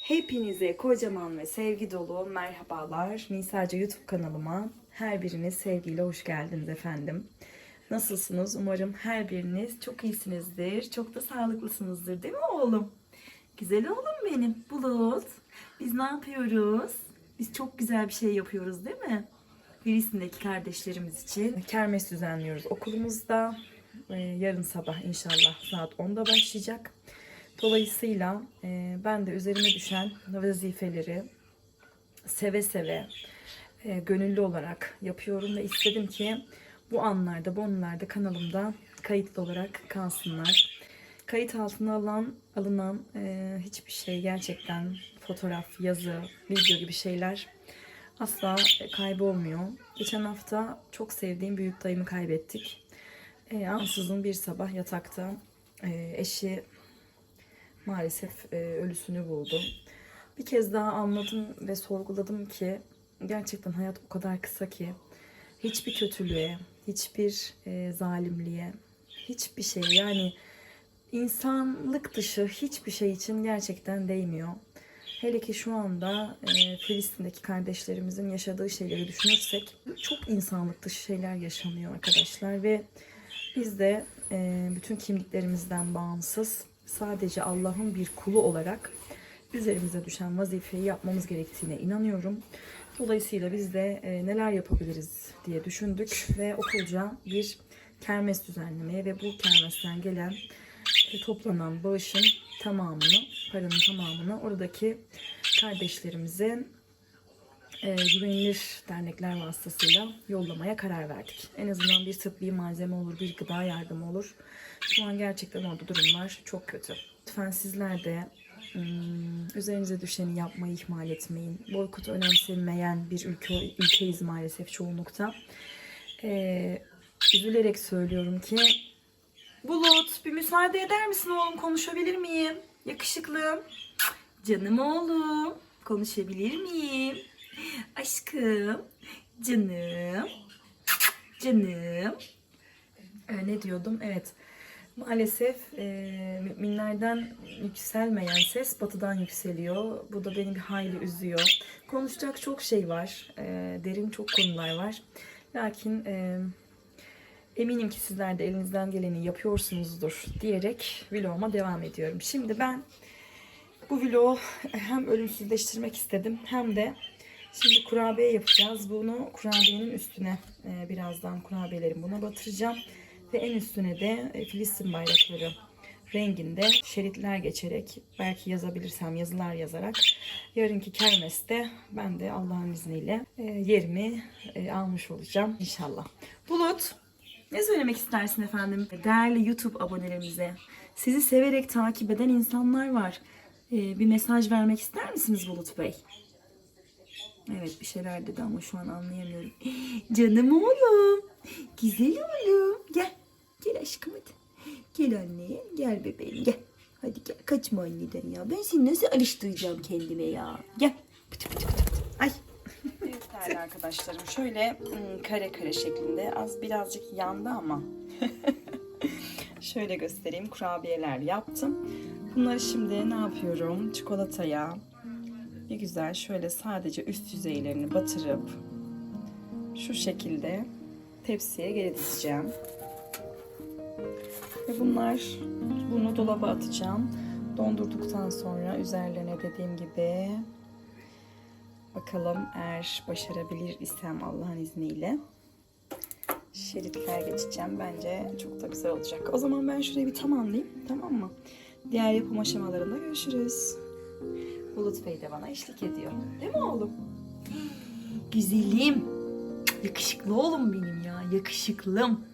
Hepinize kocaman ve sevgi dolu merhabalar. Nisa'cı YouTube kanalıma her biriniz sevgiyle hoş geldiniz efendim. Nasılsınız? Umarım her biriniz çok iyisinizdir. Çok da sağlıklısınızdır değil mi oğlum? Güzel oğlum benim. Bulut. Biz ne yapıyoruz? Biz çok güzel bir şey yapıyoruz değil mi? Filistin'deki kardeşlerimiz için kermes düzenliyoruz okulumuzda. Ee, yarın sabah inşallah saat 10'da başlayacak. Dolayısıyla e, ben de üzerime düşen vazifeleri seve seve, e, gönüllü olarak yapıyorum ve istedim ki bu anlarda, bu anlarda kanalımda kayıtlı olarak kalsınlar. Kayıt altına alan, alınan e, hiçbir şey gerçekten fotoğraf, yazı, video gibi şeyler asla kaybolmuyor. Geçen hafta çok sevdiğim büyük dayımı kaybettik. E, ansızın bir sabah yatakta e, eşi maalesef e, ölüsünü buldum. Bir kez daha anladım ve sorguladım ki gerçekten hayat o kadar kısa ki hiçbir kötülüğe, hiçbir e, zalimliğe, hiçbir şeye yani insanlık dışı hiçbir şey için gerçekten değmiyor. Hele ki şu anda e, Filistin'deki kardeşlerimizin yaşadığı şeyleri düşünürsek çok insanlık dışı şeyler yaşanıyor arkadaşlar ve biz de e, bütün kimliklerimizden bağımsız sadece Allah'ın bir kulu olarak üzerimize düşen vazifeyi yapmamız gerektiğine inanıyorum. Dolayısıyla biz de e, neler yapabiliriz diye düşündük ve okulca bir kermes düzenlemeye ve bu kermesten gelen e, toplanan bağışın tamamını, paranın tamamını oradaki kardeşlerimize e, güvenilir dernekler vasıtasıyla yollamaya karar verdik. En azından bir tıbbi malzeme olur, bir gıda yardımı olur. Şu an gerçekten orada durumlar çok kötü. Lütfen sizler de ım, üzerinize düşeni yapmayı ihmal etmeyin. Boykot önemsenmeyen bir ülke ülkeyiz maalesef çoğunlukta. E, üzülerek söylüyorum ki Bulut bir müsaade eder misin oğlum konuşabilir miyim? Yakışıklım. Canım oğlum konuşabilir miyim? Aşkım. Canım. Canım. Ee, ne diyordum? Evet. Maalesef e, müminlerden yükselmeyen ses batıdan yükseliyor. Bu da beni bir hayli üzüyor. Konuşacak çok şey var. E, derin çok konular var. Lakin e, eminim ki sizler de elinizden geleni yapıyorsunuzdur diyerek vloguma devam ediyorum. Şimdi ben bu vlogu hem ölümsüzleştirmek istedim hem de şimdi kurabiye yapacağız. Bunu kurabiyenin üstüne e, birazdan kurabiyelerimi buna batıracağım. Ve en üstüne de e, Filistin bayrakları renginde şeritler geçerek belki yazabilirsem yazılar yazarak yarınki kermeste ben de Allah'ın izniyle e, yerimi almış olacağım inşallah. Bulut ne söylemek istersin efendim? Değerli YouTube abonelerimize, sizi severek takip eden insanlar var. Ee, bir mesaj vermek ister misiniz Bulut Bey? Evet bir şeyler dedi ama şu an anlayamıyorum. Canım oğlum. Güzel oğlum. Gel. Gel aşkım hadi. Gel anneye. Gel bebeğim gel. Hadi gel. Kaçma anneden ya. Ben seni nasıl alıştıracağım kendime ya. Gel. Pıtı pıtı pıtı değerli arkadaşlarım şöyle kare kare şeklinde az birazcık yandı ama şöyle göstereyim kurabiyeler yaptım. Bunları şimdi ne yapıyorum? Çikolataya bir güzel şöyle sadece üst yüzeylerini batırıp şu şekilde tepsiye geri dizeceğim. Ve bunlar bunu dolaba atacağım. Dondurduktan sonra üzerlerine dediğim gibi Bakalım eğer başarabilir isem Allah'ın izniyle şeritler geçeceğim. Bence çok da güzel olacak. O zaman ben şurayı bir tamamlayayım. Tamam mı? Diğer yapım aşamalarında görüşürüz. Bulut Bey de bana eşlik ediyor. Değil mi oğlum? Güzelim. Yakışıklı oğlum benim ya. Yakışıklım.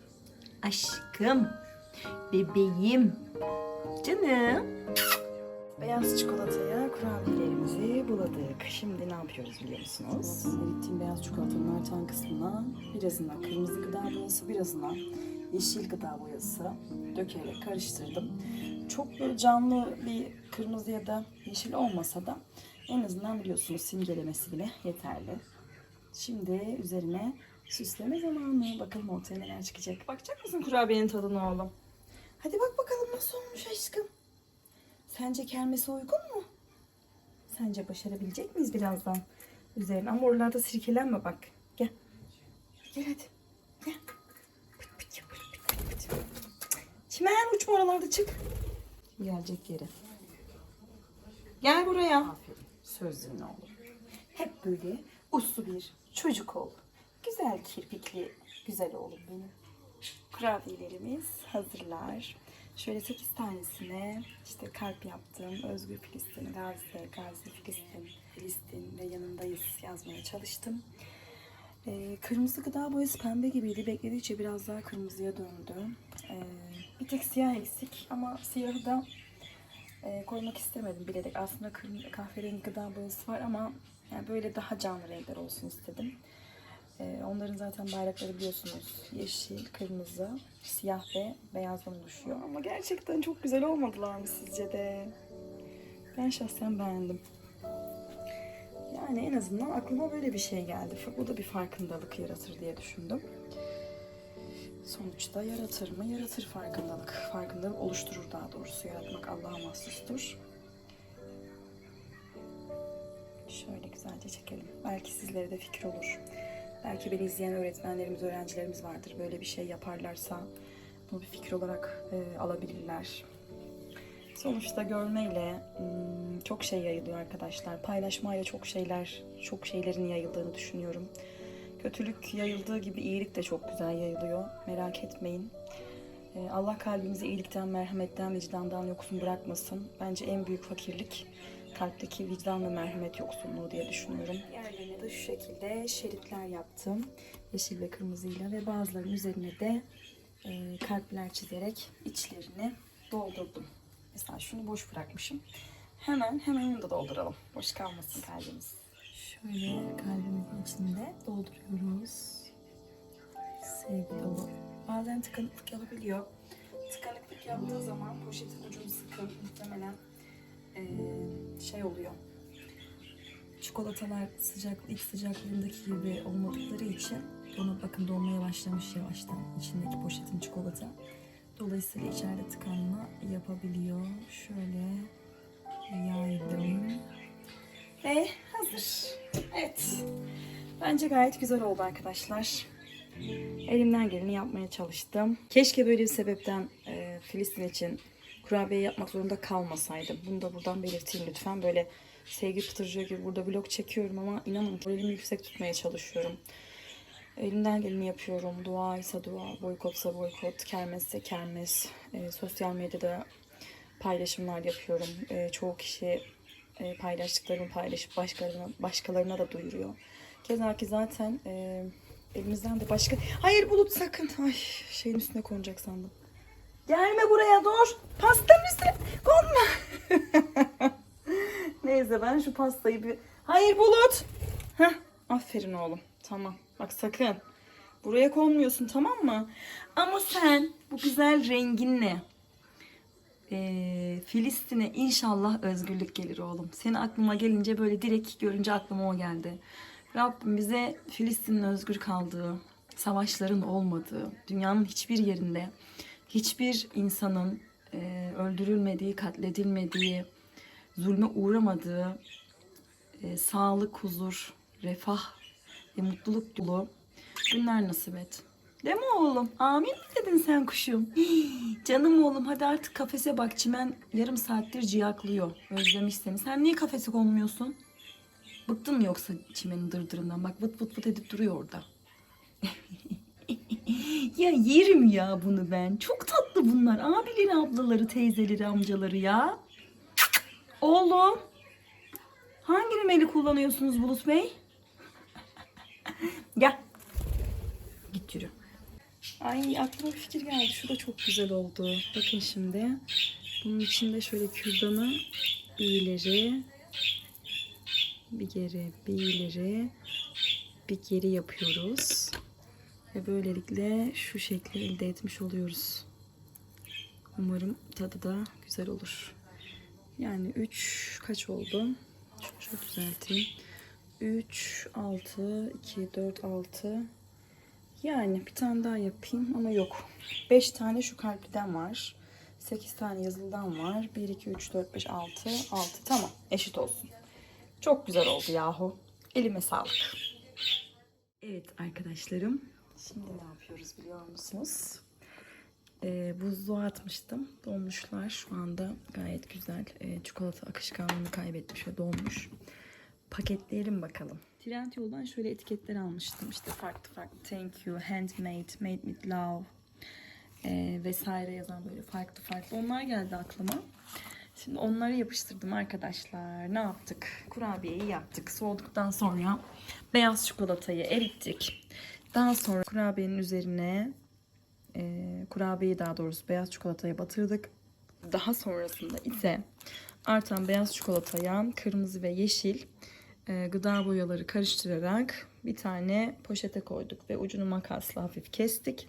Aşkım. Bebeğim. Canım. Beyaz çikolataya kurabiyelerimizi buladık. Şimdi ne yapıyoruz biliyor musunuz? Erittiğim beyaz çikolatanın artan kısmına birazından kırmızı gıda boyası, birazından yeşil gıda boyası dökerek karıştırdım. Çok böyle canlı bir kırmızı ya da yeşil olmasa da en azından biliyorsunuz simgelemesi bile yeterli. Şimdi üzerine süsleme zamanı. Bakalım ortaya neler çıkacak. Bakacak mısın kurabiyenin tadına oğlum? Hadi bak bakalım nasıl olmuş aşkım. Sence kermese uygun mu? Sence başarabilecek miyiz birazdan? Üzerine ama oralarda sirkelenme bak. Gel. Gel hadi. Gel. Pıt pıt yap, pıt pıt pıt pıt. Çimen uçma oralarda çık. Gelecek yere. Gel buraya. Aferin. Söz dinle oğlum. Hep böyle uslu bir çocuk ol. Güzel kirpikli güzel oğlum benim. Kurabiyelerimiz hazırlar. Şöyle 8 tanesine işte kalp yaptım. Özgür Filistin, Gazi, Gazi Filistin, Filistin ve yanındayız yazmaya çalıştım. Ee, kırmızı gıda boyası pembe gibiydi. Bekledikçe biraz daha kırmızıya döndü. Ee, bir tek siyah eksik ama siyahı da e, koymak istemedim bilerek. Aslında kahverengi gıda boyası var ama yani böyle daha canlı renkler olsun istedim. Ee, onların zaten bayrakları biliyorsunuz. Yeşil, kırmızı, siyah ve beyazdan oluşuyor. Ama gerçekten çok güzel olmadılar mı sizce de? Ben şahsen beğendim. Yani en azından aklıma böyle bir şey geldi. Bu da bir farkındalık yaratır diye düşündüm. Sonuçta yaratır mı? Yaratır farkındalık. Farkındalık oluşturur daha doğrusu. Yaratmak Allah'a mahsustur. Şöyle güzelce çekelim. Belki sizlere de fikir olur. Belki beni izleyen öğretmenlerimiz, öğrencilerimiz vardır. Böyle bir şey yaparlarsa bunu bir fikir olarak e, alabilirler. Sonuçta görmeyle hmm, çok şey yayılıyor arkadaşlar. Paylaşmayla çok şeyler, çok şeylerin yayıldığını düşünüyorum. Kötülük yayıldığı gibi iyilik de çok güzel yayılıyor. Merak etmeyin. Ee, Allah kalbimizi iyilikten, merhametten, vicdandan yoksun bırakmasın. Bence en büyük fakirlik kalpteki vicdan ve merhamet yoksunluğu diye düşünüyorum. Yerlerine de şu şekilde şeritler yaptım. Yeşil ve kırmızıyla ve bazılarının üzerine de e, kalpler çizerek içlerini doldurdum. Mesela şunu boş bırakmışım. Hemen hemen onu da dolduralım. Boş kalmasın kalbimiz. Şöyle kalbimizin içinde dolduruyoruz. Sevgi dolu. Bazen tıkanıklık yapabiliyor. Tıkanıklık yaptığı zaman poşetin ucunu sıkın. Muhtemelen eee, şey oluyor. Çikolatalar sıcak, ilk sıcaklığındaki gibi olmadıkları için ona bakın dolmaya başlamış yavaştan içindeki poşetin çikolata. Dolayısıyla içeride tıkanma yapabiliyor. Şöyle yaydım. Ve hazır. Evet. Bence gayet güzel oldu arkadaşlar. Elimden geleni yapmaya çalıştım. Keşke böyle bir sebepten e, Filistin için kurabiye yapmak zorunda kalmasaydım. Bunu da buradan belirteyim lütfen. Böyle sevgi pıtırcığı gibi burada vlog çekiyorum ama inanın elimi yüksek tutmaya çalışıyorum. Elimden geleni yapıyorum. Dua ise dua, boykotsa boykot, kermesse kermes. E, sosyal medyada paylaşımlar yapıyorum. E, çoğu kişi e, paylaştıklarımı paylaşıp başkalarına, başkalarına da duyuruyor. Keza ki zaten e, elimizden de başka... Hayır Bulut sakın. Ay şeyin üstüne konacak sandım. Gelme buraya dur. Pastanın üstüne konma. Neyse ben şu pastayı bir... Hayır Bulut. Heh, aferin oğlum. Tamam. Bak sakın. Buraya konmuyorsun tamam mı? Ama sen bu güzel renginle e, Filistin'e inşallah özgürlük gelir oğlum. Senin aklıma gelince böyle direkt görünce aklıma o geldi. Rabbim bize Filistin'in özgür kaldığı, savaşların olmadığı, dünyanın hiçbir yerinde hiçbir insanın e, öldürülmediği, katledilmediği, zulme uğramadığı, e, sağlık, huzur, refah ve mutluluk dolu günler nasip et. Değil mi oğlum? Amin mi dedin sen kuşum? Canım oğlum hadi artık kafese bak. Çimen yarım saattir ciyaklıyor. Özlemiş seni. Sen niye kafese konmuyorsun? Bıktın mı yoksa çimenin dırdırından? Bak vıt vıt vıt edip duruyor orada. ya yerim ya bunu ben. Çok tatlı bunlar. Abileri, ablaları, teyzeleri, amcaları ya. Oğlum. Hangi rimeli kullanıyorsunuz Bulut Bey? Gel. Git yürü. Ay aklıma fikir geldi. Şu da çok güzel oldu. Bakın şimdi. Bunun içinde şöyle kürdanı iyileri bir geri bir ileri bir geri yapıyoruz. Ve böylelikle şu şekli elde etmiş oluyoruz. Umarım tadı da güzel olur. Yani 3 kaç oldu? Şunu şöyle düzelteyim. 3, 6, 2, 4, 6. Yani bir tane daha yapayım ama yok. 5 tane şu kalpliden var. 8 tane yazılıdan var. 1, 2, 3, 4, 5, 6. 6. Tamam. Eşit olsun. Çok güzel oldu yahu. Elime sağlık. Evet arkadaşlarım. Şimdi ne yapıyoruz biliyor musunuz? Ee, buzluğa atmıştım. Donmuşlar. Şu anda gayet güzel. Ee, çikolata akışkanlığını kaybetmiş ve donmuş. Paketleyelim bakalım. Trendyol'dan şöyle etiketler almıştım. İşte farklı farklı thank you, handmade, made with love ee, vesaire yazan böyle farklı farklı. Onlar geldi aklıma. Şimdi onları yapıştırdım arkadaşlar. Ne yaptık? Kurabiyeyi yaptık. Soğuduktan sonra beyaz çikolatayı erittik. Daha sonra kurabiyenin üzerine e, kurabiyeyi daha doğrusu beyaz çikolataya batırdık. Daha sonrasında ise artan beyaz çikolataya kırmızı ve yeşil e, gıda boyaları karıştırarak bir tane poşete koyduk ve ucunu makasla hafif kestik.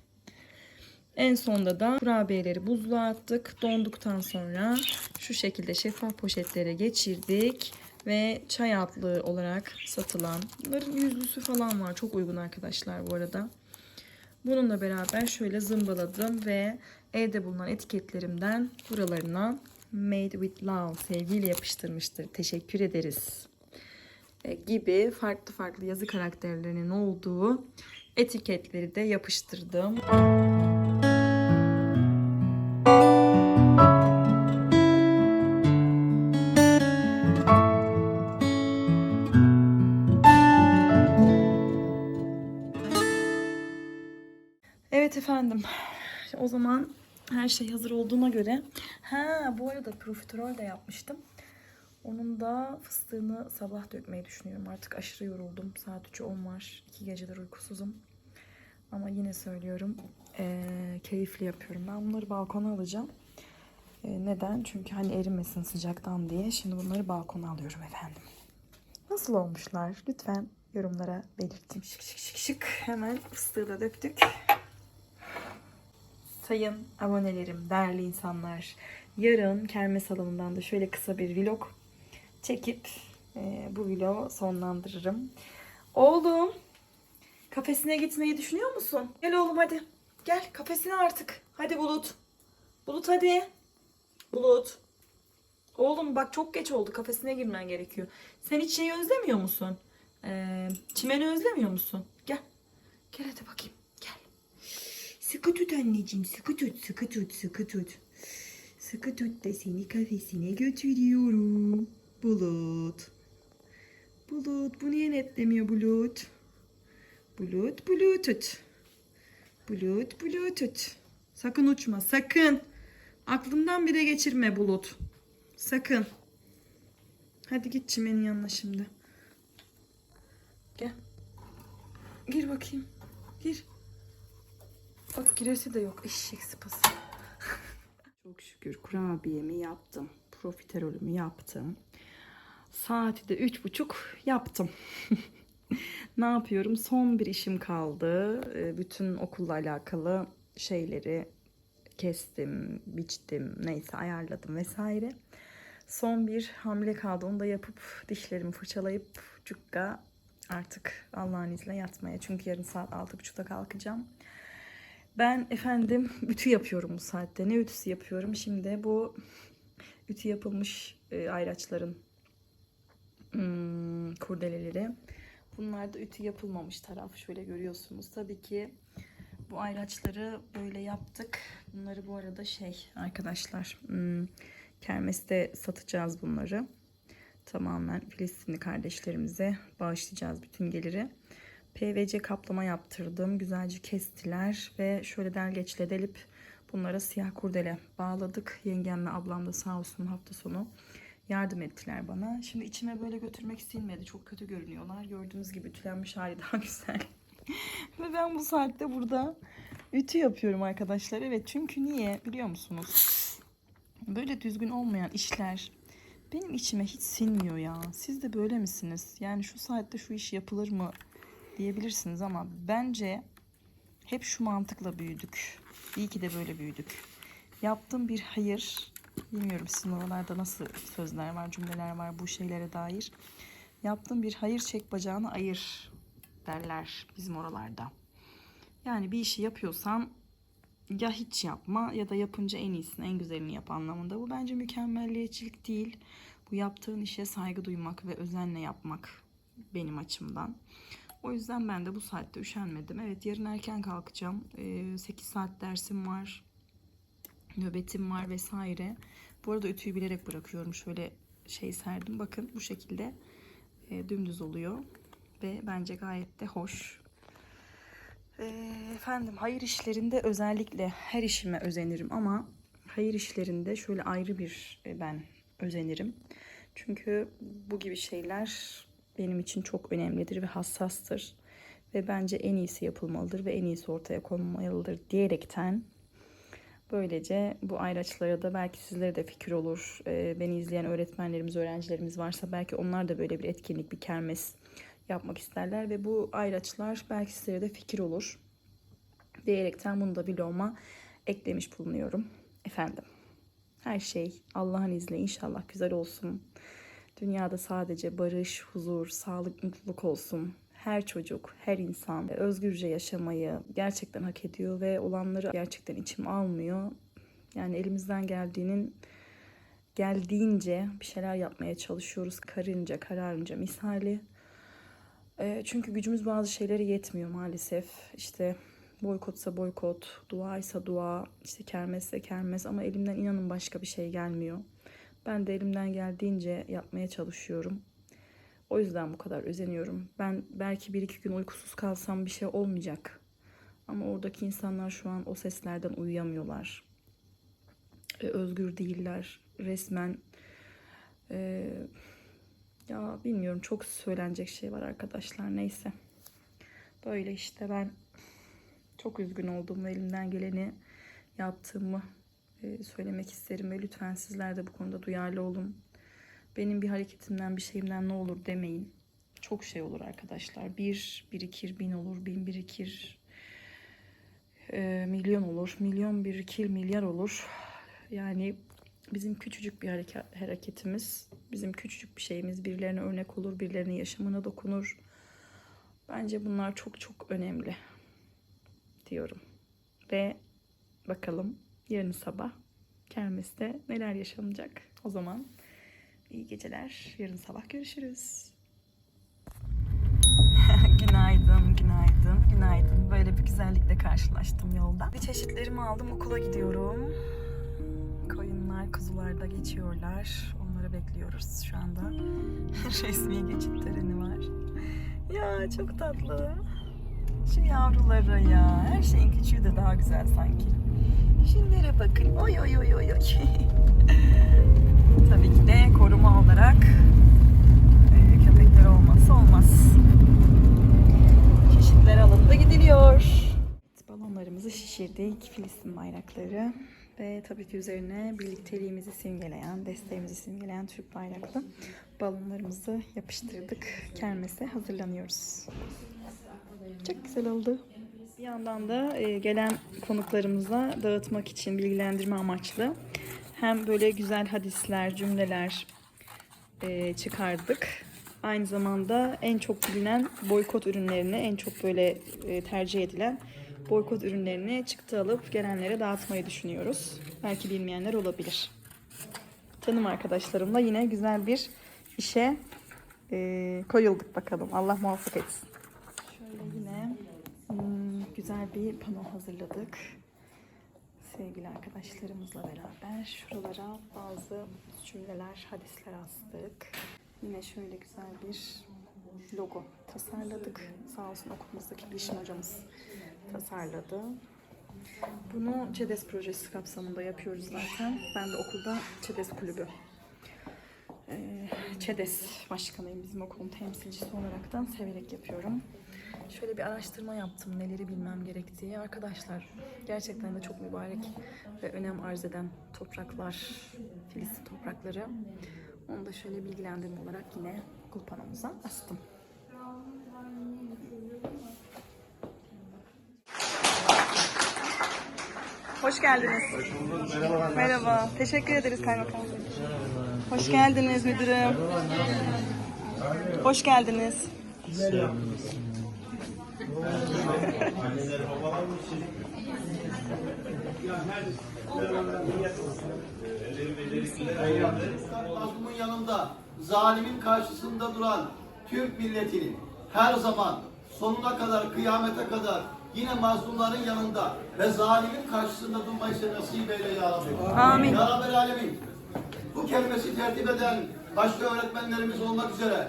En sonda da kurabiyeleri buzluğa attık. Donduktan sonra şu şekilde şeffaf poşetlere geçirdik. Ve çay altlığı olarak satılan. Bunların yüzlüsü falan var. Çok uygun arkadaşlar bu arada. Bununla beraber şöyle zımbaladım ve evde bulunan etiketlerimden buralarına Made with Love sevgiyle yapıştırmıştır. Teşekkür ederiz. E, gibi farklı farklı yazı karakterlerinin olduğu etiketleri de yapıştırdım. Evet efendim. O zaman her şey hazır olduğuna göre. Ha bu arada profiterol de yapmıştım. Onun da fıstığını sabah dökmeyi düşünüyorum. Artık aşırı yoruldum. Saat 3'ü 10 var. 2 gecedir uykusuzum. Ama yine söylüyorum. eee, keyifli yapıyorum. Ben bunları balkona alacağım. Eee, neden? Çünkü hani erimesin sıcaktan diye. Şimdi bunları balkona alıyorum efendim. Nasıl olmuşlar? Lütfen yorumlara belirtin. Şık şık şık şık. Hemen fıstığı da döktük. Sayın abonelerim, değerli insanlar. Yarın kermes alanından da şöyle kısa bir vlog çekip e, bu vlogu sonlandırırım. Oğlum, kafesine gitmeyi düşünüyor musun? Gel oğlum hadi. Gel kafesine artık. Hadi Bulut. Bulut hadi. Bulut. Oğlum bak çok geç oldu. Kafesine girmen gerekiyor. Sen hiç şeyi özlemiyor musun? Ee, çimeni özlemiyor musun? Gel. Gel hadi bakayım. Sıkı tut anneciğim. Sıkı tut. Sıkı tut. Sıkı tut. Sıkı tut da seni kafesine götürüyorum. Bulut. Bulut. Bu niye netlemiyor Bulut? Bulut. Bluetooth. Bulut. Bluetooth. Sakın uçma. Sakın. Aklından bile geçirme Bulut. Sakın. Hadi git çimenin yanına şimdi. Gel. Gir bakayım. Gir. Bak giresi de yok. Eşek sıpası. Çok şükür kurabiyemi yaptım. Profiterolümü yaptım. Saati de üç buçuk yaptım. ne yapıyorum? Son bir işim kaldı. Ee, Bütün okulla alakalı şeyleri kestim, biçtim, neyse ayarladım vesaire. Son bir hamle kaldı. Onu da yapıp dişlerimi fırçalayıp cukka artık Allah'ın izniyle yatmaya. Çünkü yarın saat 6.30'da kalkacağım. Ben efendim ütü yapıyorum bu saatte. Ne ütüsü yapıyorum? Şimdi bu ütü yapılmış e, ayraçların hmm, kurdeleleri. Bunlar da ütü yapılmamış taraf. Şöyle görüyorsunuz. Tabii ki bu ayraçları böyle yaptık. Bunları bu arada şey arkadaşlar hmm, kermeste satacağız bunları. Tamamen Filistinli kardeşlerimize bağışlayacağız bütün geliri. PVC kaplama yaptırdım. Güzelce kestiler ve şöyle delgeçle delip bunlara siyah kurdele bağladık. Yengem ve ablam da sağ olsun hafta sonu yardım ettiler bana. Şimdi içime böyle götürmek istenmedi. Çok kötü görünüyorlar. Gördüğünüz gibi ütülenmiş hali daha güzel. ve ben bu saatte burada ütü yapıyorum arkadaşlar. Evet çünkü niye biliyor musunuz? Böyle düzgün olmayan işler benim içime hiç sinmiyor ya. Siz de böyle misiniz? Yani şu saatte şu iş yapılır mı diyebilirsiniz ama bence hep şu mantıkla büyüdük. İyi ki de böyle büyüdük. Yaptığım bir hayır, bilmiyorum sizin oralarda nasıl sözler var, cümleler var bu şeylere dair. Yaptığım bir hayır çek bacağını ayır derler bizim oralarda. Yani bir işi yapıyorsan ya hiç yapma ya da yapınca en iyisini, en güzelini yap anlamında. Bu bence mükemmelliyetçilik değil. Bu yaptığın işe saygı duymak ve özenle yapmak benim açımdan. O yüzden ben de bu saatte üşenmedim. Evet yarın erken kalkacağım. Ee, 8 saat dersim var. Nöbetim var vesaire. Bu arada ütüyü bilerek bırakıyorum. Şöyle şey serdim. Bakın bu şekilde e, dümdüz oluyor. Ve bence gayet de hoş. Ee, efendim hayır işlerinde özellikle her işime özenirim ama hayır işlerinde şöyle ayrı bir e, ben özenirim. Çünkü bu gibi şeyler benim için çok önemlidir ve hassastır. Ve bence en iyisi yapılmalıdır ve en iyisi ortaya konulmalıdır diyerekten böylece bu ayraçlara da belki sizlere de fikir olur. Ee, beni izleyen öğretmenlerimiz, öğrencilerimiz varsa belki onlar da böyle bir etkinlik, bir kermes yapmak isterler ve bu ayraçlar belki sizlere de fikir olur diyerekten bunu da vloguma eklemiş bulunuyorum. Efendim her şey Allah'ın izniyle inşallah güzel olsun. Dünyada sadece barış, huzur, sağlık, mutluluk olsun. Her çocuk, her insan özgürce yaşamayı gerçekten hak ediyor ve olanları gerçekten içim almıyor. Yani elimizden geldiğinin geldiğince bir şeyler yapmaya çalışıyoruz. Karınca, kararınca misali. E, çünkü gücümüz bazı şeylere yetmiyor maalesef. İşte boykotsa boykot, duaysa dua, işte kermesse kermes ama elimden inanın başka bir şey gelmiyor. Ben de elimden geldiğince yapmaya çalışıyorum. O yüzden bu kadar özeniyorum. Ben belki bir iki gün uykusuz kalsam bir şey olmayacak. Ama oradaki insanlar şu an o seslerden uyuyamıyorlar. E, özgür değiller. Resmen e, ya bilmiyorum çok söylenecek şey var arkadaşlar. Neyse. Böyle işte ben çok üzgün olduğumu, elimden geleni yaptığımı söylemek isterim ve lütfen sizler de bu konuda duyarlı olun. Benim bir hareketimden, bir şeyimden ne olur demeyin. Çok şey olur arkadaşlar. Bir birikir, bin olur, bin birikir, e, milyon olur, milyon birikir, milyar olur. Yani bizim küçücük bir hareket, hareketimiz, bizim küçücük bir şeyimiz birilerine örnek olur, birilerinin yaşamına dokunur. Bence bunlar çok çok önemli diyorum. Ve bakalım yarın sabah kermeste neler yaşanacak. O zaman iyi geceler. Yarın sabah görüşürüz. günaydın, günaydın, günaydın. Böyle bir güzellikle karşılaştım yolda. Bir çeşitlerimi aldım, okula gidiyorum. Koyunlar, kuzular da geçiyorlar. Onları bekliyoruz şu anda. Resmi geçit töreni var. Ya çok tatlı. Şu yavrulara ya. Her şeyin küçüğü de daha güzel sanki. Şunlara bakın. Oy oy oy oy. Tabii ki de koruma olarak e, köpekler olmazsa olmaz. Çeşitler alındı gidiliyor. Balonlarımızı şişirdik. Filistin bayrakları. Ve tabii ki üzerine birlikteliğimizi simgeleyen, desteğimizi simgeleyen Türk bayraklı balonlarımızı yapıştırdık. Kermese hazırlanıyoruz. Çok güzel oldu. Bir yandan da e, gelen konuklarımıza dağıtmak için bilgilendirme amaçlı hem böyle güzel hadisler, cümleler e, çıkardık. Aynı zamanda en çok bilinen boykot ürünlerini, en çok böyle e, tercih edilen boykot ürünlerini çıktı alıp gelenlere dağıtmayı düşünüyoruz. Belki bilmeyenler olabilir. Tanım arkadaşlarımla yine güzel bir işe koyulduk bakalım. Allah muvaffak etsin. Güzel bir pano hazırladık. Sevgili arkadaşlarımızla beraber şuralara bazı cümleler, hadisler astık. Yine şöyle güzel bir logo tasarladık. Sağ olsun okulumuzdaki Bilişim hocamız tasarladı. Bunu ÇEDES projesi kapsamında yapıyoruz zaten. Ben de okulda ÇEDES kulübü ÇEDES başkanıyım bizim okulun temsilcisi olaraktan severek yapıyorum. Şöyle bir araştırma yaptım neleri bilmem gerektiği. Arkadaşlar gerçekten de çok mübarek ve önem arz eden topraklar, Filistin toprakları. Onu da şöyle bilgilendirme olarak yine okul panomuza astım. Hoş geldiniz. Merhaba. Teşekkür ederiz kaymakam. Hoş geldiniz müdürüm. Hoş geldiniz. Mazlumun yanında, zalimin karşısında duran Türk milletinin her zaman sonuna kadar, kıyamete kadar yine mazlumların yanında ve zalimin karşısında durmayı size nasip eyle ya Rabbi. Amin. Ya Alemin. Bu kelimesi tertip eden başta öğretmenlerimiz olmak üzere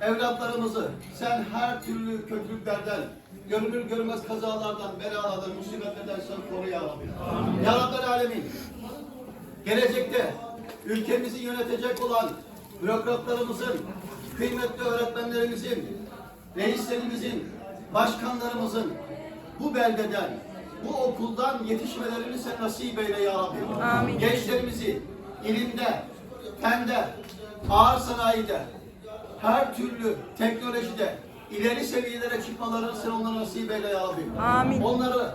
evlatlarımızı sen her türlü kötülüklerden, görünür görmez kazalardan, belalardan, musibetlerden sen koru ya Rabbi. Ya Rabbi Alemin gelecekte ülkemizi yönetecek olan bürokratlarımızın, kıymetli öğretmenlerimizin, reislerimizin, başkanlarımızın bu beldeden, bu okuldan yetişmelerini sen nasip eyle ya Rabbi. Amin. Gençlerimizi ilimde, fende, ağır sanayide, her türlü teknolojide ileri seviyelere çıkmalarını sen onlara nasip eyle ya Rabbi. Amin. Onları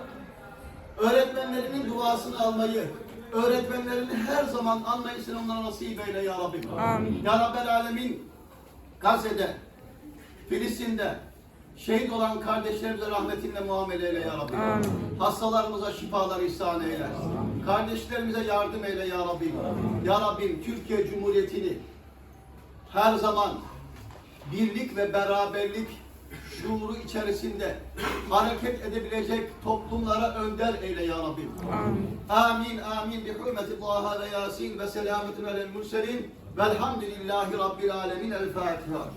öğretmenlerinin duasını almayı, öğretmenlerini her zaman anmayı sen onlara nasip eyle ya Rabbi. Amin. Ya Rabbel Alemin Gazze'de, Filistin'de şehit olan kardeşlerimize rahmetinle muamele eyle ya Rabbi. Amin. Hastalarımıza şifalar ihsan eyle. Kardeşlerimize yardım eyle ya Rabbi. Ya Rabbim Türkiye Cumhuriyeti'ni her zaman birlik ve beraberlik şuuru içerisinde hareket edebilecek toplumlara önder eyle ya Rabbi. Amin. Amin amin bi hürmeti Taha ve Yasin ve selametin alel murselin velhamdülillahi rabbil alemin el Fatiha.